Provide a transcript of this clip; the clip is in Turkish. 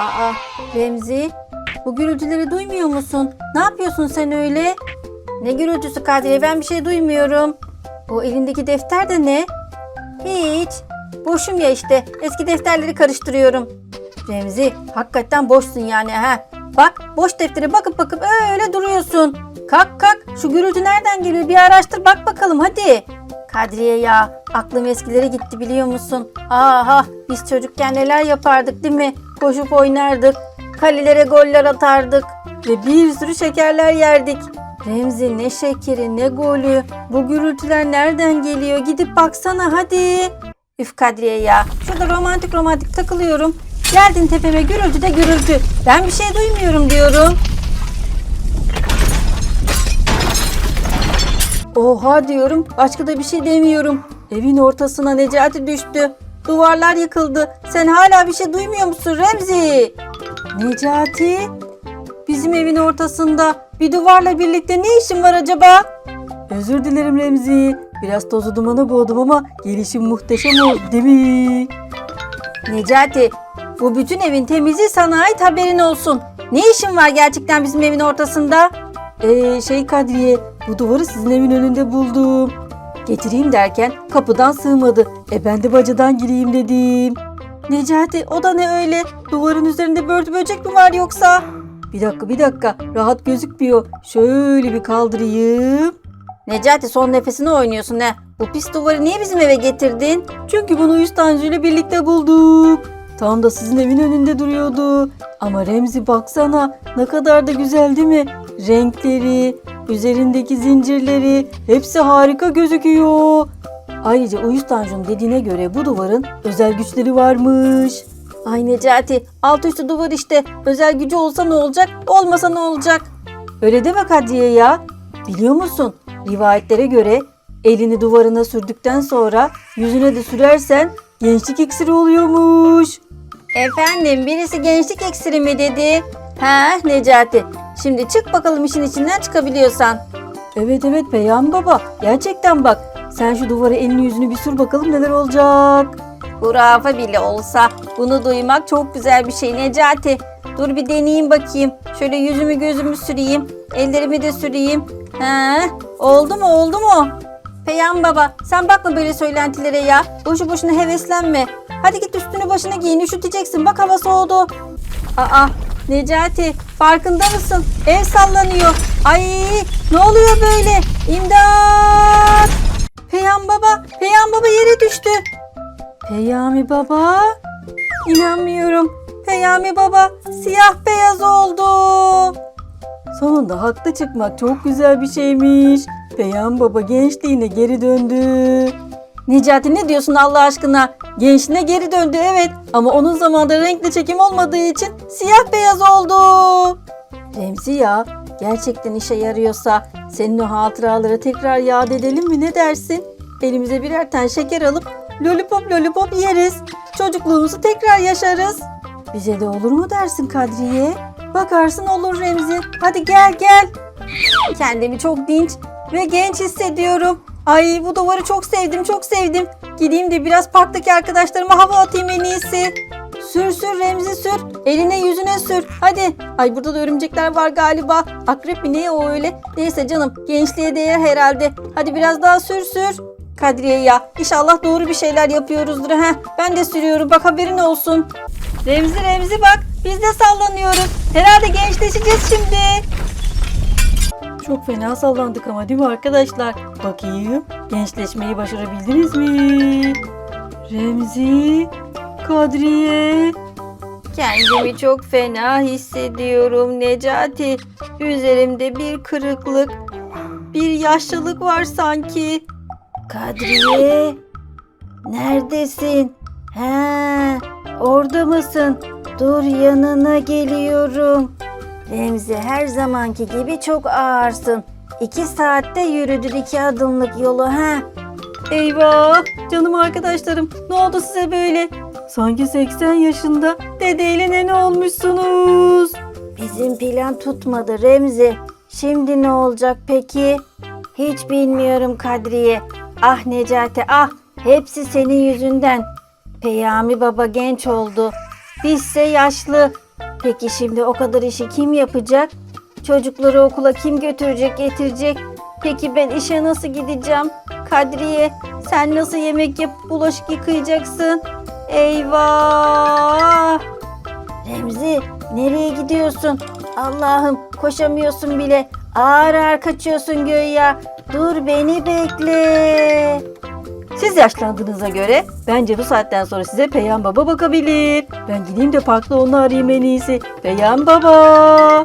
Aa Remzi bu gürültüleri duymuyor musun? Ne yapıyorsun sen öyle? Ne gürültüsü Kadriye ben bir şey duymuyorum. O elindeki defter de ne? Hiç. Boşum ya işte. Eski defterleri karıştırıyorum. Remzi hakikaten boşsun yani ha. Bak boş deftere bakıp bakıp öyle duruyorsun. Kalk kalk şu gürültü nereden geliyor bir araştır bak bakalım hadi. Kadriye ya aklım eskilere gitti biliyor musun? Aha biz çocukken neler yapardık değil mi? Koşup oynardık. Kalelere goller atardık. Ve bir sürü şekerler yerdik. Remzi ne şekeri ne golü. Bu gürültüler nereden geliyor? Gidip baksana hadi. Üf Kadriye ya. Şurada romantik romantik takılıyorum. Geldin tepeme gürültü de gürültü. Ben bir şey duymuyorum diyorum. Oha diyorum. Başka da bir şey demiyorum. Evin ortasına Necati düştü. Duvarlar yıkıldı. Sen hala bir şey duymuyor musun Remzi? Necati? Bizim evin ortasında bir duvarla birlikte ne işin var acaba? Özür dilerim Remzi. Biraz tozu dumana boğdum ama gelişim muhteşem oldu değil mi? Necati, bu bütün evin temizliği sana ait haberin olsun. Ne işin var gerçekten bizim evin ortasında? Ee, şey Kadriye, bu duvarı sizin evin önünde buldum. Getireyim derken kapıdan sığmadı. E ben de bacadan gireyim dedim. Necati o da ne öyle? Duvarın üzerinde börtü böcek mi var yoksa? Bir dakika bir dakika rahat gözükmüyor. Şöyle bir kaldırayım. Necati son nefesini oynuyorsun ne? Bu pis duvarı niye bizim eve getirdin? Çünkü bunu Tanju ile birlikte bulduk. Tam da sizin evin önünde duruyordu. Ama Remzi baksana ne kadar da güzel değil mi? Renkleri, üzerindeki zincirleri hepsi harika gözüküyor. Ayrıca Uyuz Tanju'nun dediğine göre bu duvarın özel güçleri varmış. Ay Necati alt üstü duvar işte. Özel gücü olsa ne olacak olmasa ne olacak? Öyle deme Kadriye ya. Biliyor musun rivayetlere göre elini duvarına sürdükten sonra yüzüne de sürersen gençlik iksiri oluyormuş. Efendim birisi gençlik iksiri mi dedi? Ha Necati şimdi çık bakalım işin içinden çıkabiliyorsan. Evet evet Peyami Baba gerçekten bak sen şu duvara elini yüzünü bir sür bakalım neler olacak. Hurafe bile olsa bunu duymak çok güzel bir şey Necati. Dur bir deneyeyim bakayım. Şöyle yüzümü gözümü süreyim. Ellerimi de süreyim. He, oldu mu oldu mu? Peyam baba sen bakma böyle söylentilere ya. Boşu boşuna heveslenme. Hadi git üstünü başına giyin üşüteceksin. Bak hava soğudu. Aa Necati farkında mısın? Ev sallanıyor. Ay ne oluyor böyle? İmdat! Peyam baba, Peyam baba yere düştü. Peyami baba? İnanmıyorum. Peyami baba siyah beyaz oldu. Sonunda haklı çıkmak çok güzel bir şeymiş. Peyami baba gençliğine geri döndü. Necati ne diyorsun Allah aşkına? Gençliğine geri döndü evet ama onun zamanında renkli çekim olmadığı için siyah beyaz oldu. Remzi ya gerçekten işe yarıyorsa senin o hatıraları tekrar yad edelim mi ne dersin? Elimize birer tane şeker alıp lollipop lollipop yeriz. Çocukluğumuzu tekrar yaşarız. Bize de olur mu dersin Kadriye? Bakarsın olur Remzi. Hadi gel gel. Kendimi çok dinç ve genç hissediyorum. Ay bu duvarı çok sevdim çok sevdim. Gideyim de biraz parktaki arkadaşlarıma hava atayım en iyisi. Sür sür Remzi sür. Eline yüzüne sür. Hadi. Ay burada da örümcekler var galiba. Akrep mi ne o öyle? Neyse canım gençliğe değer herhalde. Hadi biraz daha sür sür. Kadriye ya inşallah doğru bir şeyler yapıyoruzdur. Heh, ben de sürüyorum bak haberin olsun. Remzi Remzi bak biz de sallanıyoruz. Herhalde gençleşeceğiz şimdi. Çok fena sallandık ama değil mi arkadaşlar? Bakayım gençleşmeyi başarabildiniz mi? Remzi, Kadriye. Kendimi çok fena hissediyorum Necati. Üzerimde bir kırıklık, bir yaşlılık var sanki. Kadriye, neredesin? He, orada mısın? Dur yanına geliyorum. Remzi her zamanki gibi çok ağırsın. İki saatte yürüdün iki adımlık yolu ha. Eyvah canım arkadaşlarım ne oldu size böyle? Sanki 80 yaşında dedeyle nene olmuşsunuz. Bizim plan tutmadı Remzi. Şimdi ne olacak peki? Hiç bilmiyorum Kadriye. Ah Necati ah hepsi senin yüzünden. Peyami baba genç oldu. Bizse yaşlı. Peki şimdi o kadar işi kim yapacak? Çocukları okula kim götürecek, getirecek? Peki ben işe nasıl gideceğim? Kadriye, sen nasıl yemek yapıp bulaşık yıkayacaksın? Eyvah! Remzi, nereye gidiyorsun? Allah'ım, koşamıyorsun bile. Ağır ağır kaçıyorsun göğe. Dur beni bekle. Siz yaşlandığınıza göre bence bu saatten sonra size Peyam Baba bakabilir. Ben gideyim de parkta onu arayayım en iyisi. Peyam Baba.